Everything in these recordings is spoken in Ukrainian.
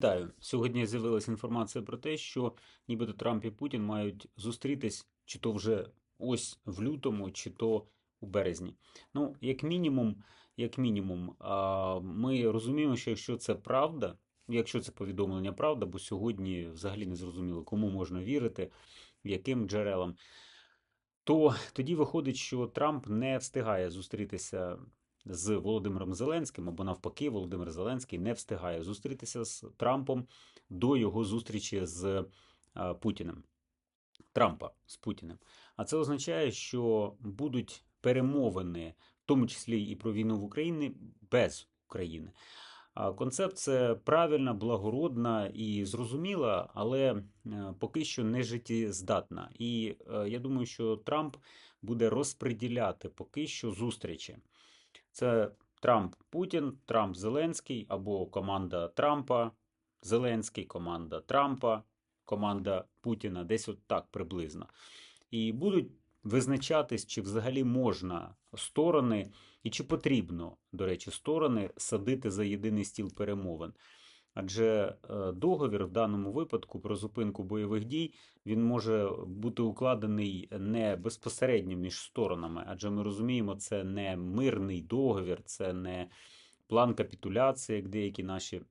Вітаю. Сьогодні з'явилася інформація про те, що нібито Трамп і Путін мають зустрітись чи то вже ось в лютому, чи то у березні. Ну, як мінімум, як мінімум, ми розуміємо, що якщо це правда, якщо це повідомлення правда, бо сьогодні взагалі не зрозуміло, кому можна вірити, яким джерелам, то тоді виходить, що Трамп не встигає зустрітися з Володимиром Зеленським, або навпаки, Володимир Зеленський не встигає зустрітися з Трампом до його зустрічі з е, Путіним. Трампа з Путіним. А це означає, що будуть перемовини, в тому числі і про війну в Україні, без України. А Концепція правильна, благородна і зрозуміла, але е, поки що не життєздатна. І е, я думаю, що Трамп буде розподіляти поки що зустрічі. Це Трамп Путін, Трамп Зеленський або команда Трампа, Зеленський, команда Трампа, команда Путіна, десь от так приблизно. І будуть визначатись, чи взагалі можна сторони, і чи потрібно, до речі, сторони садити за єдиний стіл перемовин. Адже е, договір в даному випадку про зупинку бойових дій він може бути укладений не безпосередньо між сторонами, адже ми розуміємо, це не мирний договір, це не план капітуляції, як деякі наші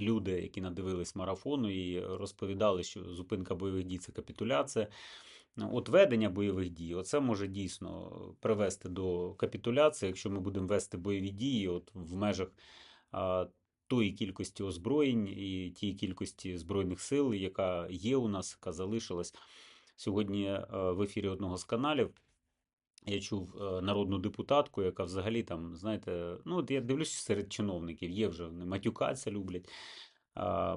люди, які надивились марафону і розповідали, що зупинка бойових дій це капітуляція. От ведення бойових дій, оце може дійсно привести до капітуляції, якщо ми будемо вести бойові дії от в межах тої кількості озброєнь і тієї кількості збройних сил, яка є у нас, яка залишилась сьогодні е, в ефірі одного з каналів. Я чув е, народну депутатку, яка взагалі там, знаєте, ну от я дивлюся серед чиновників, є вже вони матюкаться люблять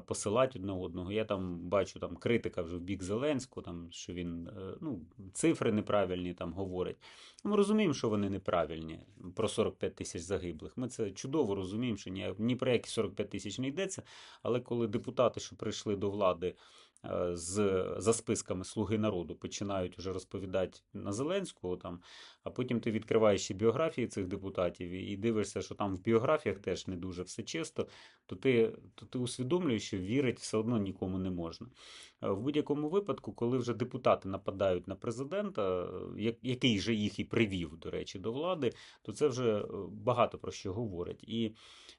посилати одне одного. Я там бачу там критика вже в бік Зеленського, там, що він е, ну, цифри неправильні там говорить. Ми розуміємо, що вони неправильні про 45 тисяч загиблих. Ми це чудово розуміємо, що ні, ні про які 45 тисяч не йдеться. Але коли депутати, що прийшли до влади, з, за списками Слуги народу починають вже розповідати на Зеленського, там, а потім ти відкриваєш ще біографії цих депутатів і дивишся, що там в біографіях теж не дуже все чисто, то ти то ти усвідомлюєш, що вірити все одно нікому не можна. Е, в будь-якому випадку, коли вже депутати нападають на президента, який же їх і привів, до речі, до влади, то це вже е, багато про що говорить. І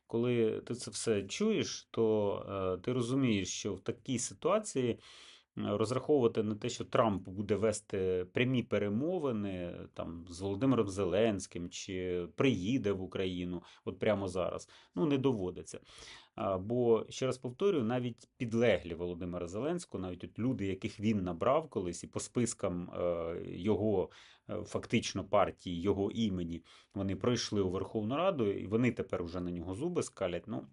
коли ти це все чуєш, то е, ти розумієш, що в такій ситуації розраховувати на те, що Трамп буде вести прямі перемовини там з Володимиром Зеленським чи приїде в Україну, от прямо зараз, ну не доводиться. Бо ще раз повторюю, навіть підлеглі Володимира Зеленського, навіть от люди, яких він набрав колись, і по спискам е, його е, фактично партії, його імені, вони пройшли у Верховну Раду, і вони тепер вже на нього зуби скалять. Ну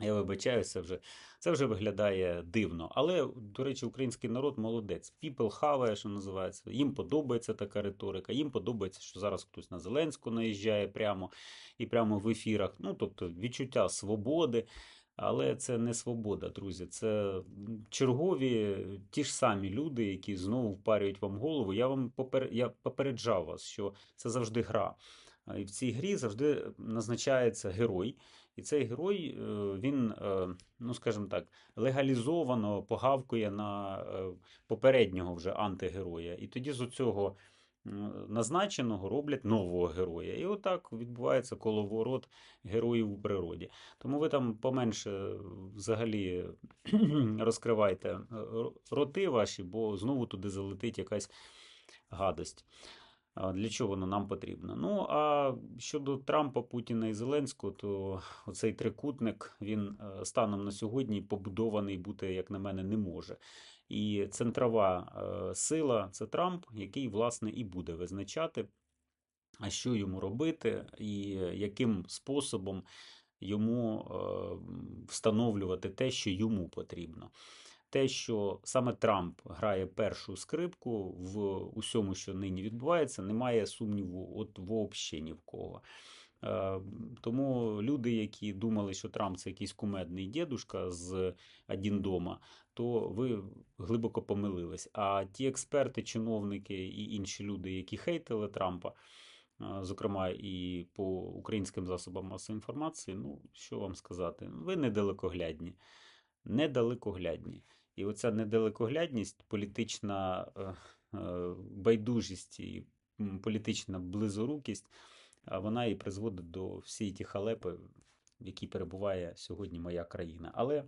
я вибачаюся, вже це вже виглядає дивно. Але, до речі, український народ молодець. People хаває, що називається. Їм подобається така риторика. Їм подобається, що зараз хтось на Зеленську наїжджає прямо і прямо в ефірах. Ну, тобто відчуття свободи. Але це не свобода, друзі. Це чергові ті ж самі люди, які знову впарюють вам голову. Я вам попер... я попереджав вас, що це завжди гра. І в цій грі завжди назначається герой. І цей герой, е, він, е, ну скажімо так, легалізовано погавкує на е, попереднього вже антигероя. І тоді з цього назначеного роблять нового героя. І отак відбувається коловорот героїв у природі. Тому ви там поменше взагалі розкривайте роти ваші, бо знову туди залетить якась гадость. Для чого воно нам потрібно? Ну а щодо Трампа, Путіна і Зеленського, то оцей трикутник він е, станом на сьогодні побудований бути, як на мене, не може. І центрова е, сила це Трамп, який, власне, і буде визначати, а що йому робити, і яким способом йому е, встановлювати те, що йому потрібно те, що саме Трамп грає першу скрипку в усьому, що нині відбувається, немає сумніву, от взагалі ні в кого. Е, тому люди, які думали, що Трамп це якийсь кумедний дідушка з один дома, то ви глибоко помилились. А ті експерти, чиновники і інші люди, які хейтили Трампа, е, зокрема і по українським засобам масової інформації, ну що вам сказати, ви недалекоглядні. Недалекоглядні. І оця недалекоглядність, політична е, е, байдужість і політична близорукість, вона і призводить до всієї ті халепи, в якій перебуває сьогодні моя країна. Але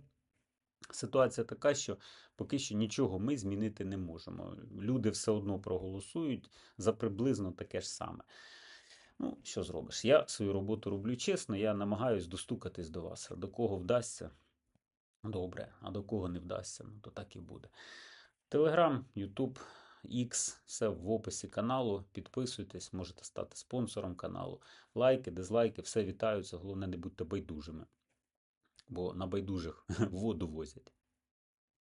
ситуація така, що поки що нічого ми змінити не можемо. Люди все одно проголосують за приблизно таке ж саме. Ну, що зробиш? Я свою роботу роблю чесно, я намагаюсь достукатись до вас. До кого вдасться, добре, а до кого не вдасться, ну то так і буде. Телеграм, Ютуб, X, все в описі каналу. Підписуйтесь, можете стати спонсором каналу. Лайки, дизлайки, все вітаються. Головне, не будьте байдужими. Бо на байдужих воду возять.